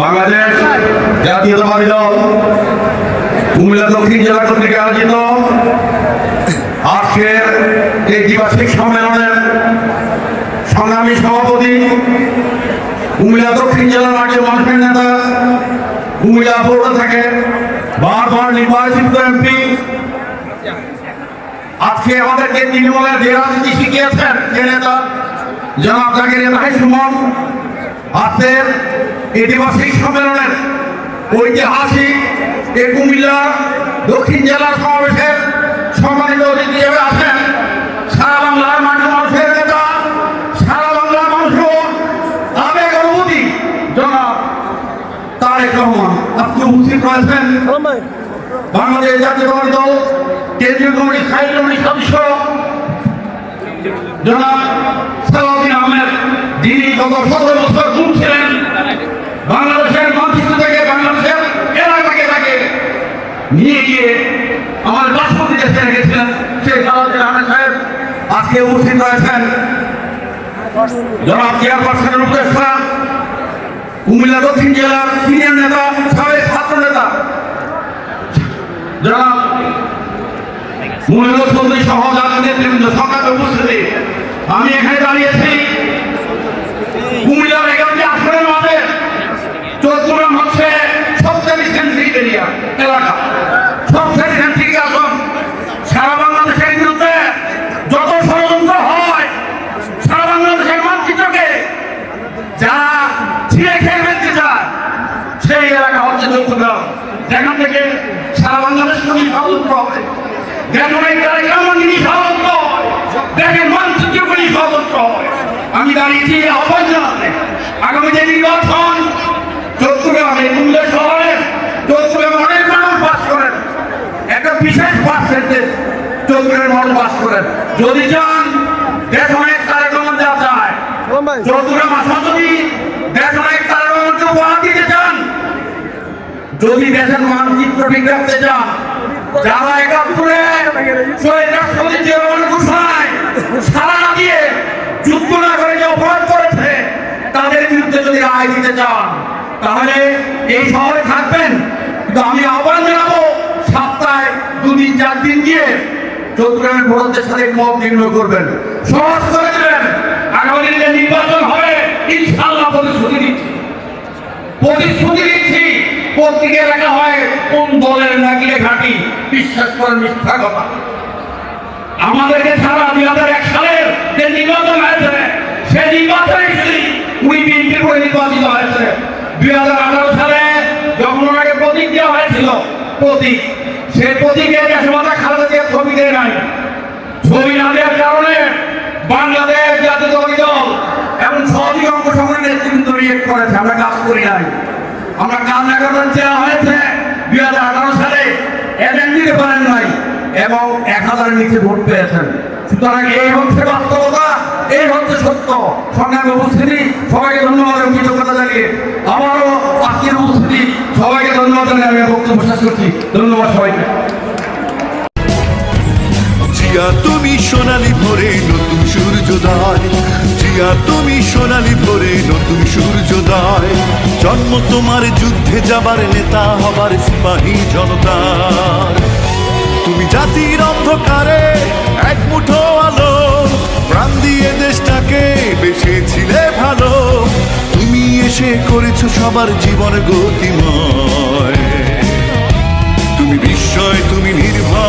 বাংলাদেশ জাতীয়তাবাদী দল কুমিল্লা দক্ষিণ জেলা কর্তৃক আয়োজিত আজকের এই দ্বিবার্ষিক সম্মেলনের সংগ্রামী সভাপতি কুমিল্লা দক্ষিণ জেলার রাজ্য মানুষের নেতা কুমিল্লা পৌর থেকে বারবার নির্বাচিত এমপি আজকে আমাদেরকে তৃণমূলের যে রাজনীতি শিখিয়েছেন? যে নেতা? জনাব জাকির তাহির সুমন। আজকের এই সম্মেলনের ঐতিহাসিক এ কুমিল্লা দক্ষিণ জেলার সমাবেশের সম্মানিত অতিথি হিসেবে আছেন সারা বাংলার মাটির মানুষের নেতা, সারা বাংলার মানুষও আবেগ অনুভূতি। জনাব তারেক রহমান আজকে উপস্থিত রয়েছেন। বাংলাদেশ জাতীয়তাবাদী দল, কেন্দ্রীয় কমিটির স্থায়ী কমিটির সদস্য, জনাব সালাউদ্দিন আহমেদ, যিনি গত সতেরো বছর দূর ছিলেন, বাংলাদেশের মানচিত্র থেকে বাংলাদেশের এলাকাকে তাকে নিয়ে গিয়ে আমার রাষ্ট্রপতি দেশে রেখেছিলেন সেই সালাউদ্দিন আহমেদ সাহেব আজকে উপস্থিত রয়েছেন জনাব চেয়ারপারসনের উপদেষ্টা, কুমিল্লা দক্ষিণ জেলার সিনিয়র নেতা জনাব মূল্য চৌধুরী সহ জাতীয় নেতৃবৃন্দ সরকারের উপস্থিতি আমি এখানে দাঁড়িয়েছি। কুমিল্লার এগারোটি আসনের মাঝে চৌদ্দগ্রাম হচ্ছে সবচেয়ে সেন্ট্রিক এরিয়া, এলাকা। সবচেয়ে সেন্ট্রিক আসন সারা বাংলাদেশের বিরুদ্ধে যত ষড়যন্ত্র হয়, সারা বাংলাদেশের মানচিত্রকে যারা ছিঁড়ে খেয়ে ফেলতে চায়, সেই এলাকা হচ্ছে চৌদ্দগ্রাম। যেখান থেকে সারা বাংলাদেশ নদী স্বতন্ত্র হবে দেখুন এই গ্রামগুলি স্বতন্ত্র হয় দেখেন মানচিত্রগুলি স্বতন্ত্র হয় আমি দাঁড়িয়েছি আহ্বান জানাতে। আগামী যে নির্বাচন চৌদ্দগ্রামে কুমিল্লা শহরে চৌদ্দগ্রামে অনেক মানুষ বাস করেন। একটা বিশেষ পার্সেন্টেজ চৌদ্দগ্রামের মানুষ বাস করেন। যদি চান দেশ অনেক কার্যক্রম দেওয়া যায় চৌদ্দগ্রাম আসা যদি দেশ অনেক কার্যক্রমকে উপহার দিতে যদি দেশের মানচিত্র ঠিক চান যারা একাত্তরে না দিয়ে না করে যে অপরাধ করেছে, তাদের বিরুদ্ধে যদি চান, তাহলে এই শহরে থাকবেন। কিন্তু আমি জানাব, সপ্তাহে চার দিন গিয়ে করবেন। আগামী নির্বাচন ইনশাল্লাহ দিচ্ছি। প্রতিশ্রুতি দিচ্ছি পত্রিকায় লেখা হয় কোন দলের নাগিলে ঘাটি? বিশ্বাস করেন, মিথ্যা কথা। আমাদেরকে ছাড়া দুই হাজার এক সালের যে নির্বাচন হয়েছে, সে নির্বাচনে উনি বিএনপির করে নির্বাচিত হয়েছে। দুই হাজার আঠারো সালে যখন ওনাকে প্রতীক দেওয়া হয়েছিল, প্রতীক সেই প্রতীকে দেশমাতা খালেদা জিয়া ছবি দেয় নাই। ছবি না দেওয়ার কারণে বাংলাদেশ জাতীয়তাবাদী দল এবং সহযোগী অঙ্গ সংগ্রহের নেতৃবৃন্দ রিয়েক্ট করেছে, আমরা কাজ করি নাই। আমরা কাজ না করতে চাওয়া হয়েছে। দুই হাজার আঠারো সালে এজেন্ট দিতে পারেন নাই এবং এক হাজারের নিচে ভোট পেয়েছেন। সুতরাং এই হচ্ছে বাস্তবতা, এই হচ্ছে সত্য। সংগ্রামে উপস্থিতি, সবাইকে ধন্যবাদ এবং কৃতজ্ঞতা জানিয়ে আবারও আজকের উপস্থিতি, সবাইকে ধন্যবাদ জানিয়ে আমি বক্তব্য শেষ করছি। ধন্যবাদ সবাইকে। জিয়া তুমি সোনালি ভোরে নতুন সূর্যোদয়। জিয়া তুমি সোনালি ভোরে নতুন সূর্যোদয়। জন্ম তোমার যুদ্ধে যাবার নেতা হবার সিপাহী জনতার তুমি জাতির অন্ধকারে এক মুঠো আলো, প্রাণ দিয়ে দেশটাকে বেসেছিলে ভালো। তুমি এসে করেছ সবার জীবন গতিময়। তুমি বিস্ময়, তুমি নির্ভয়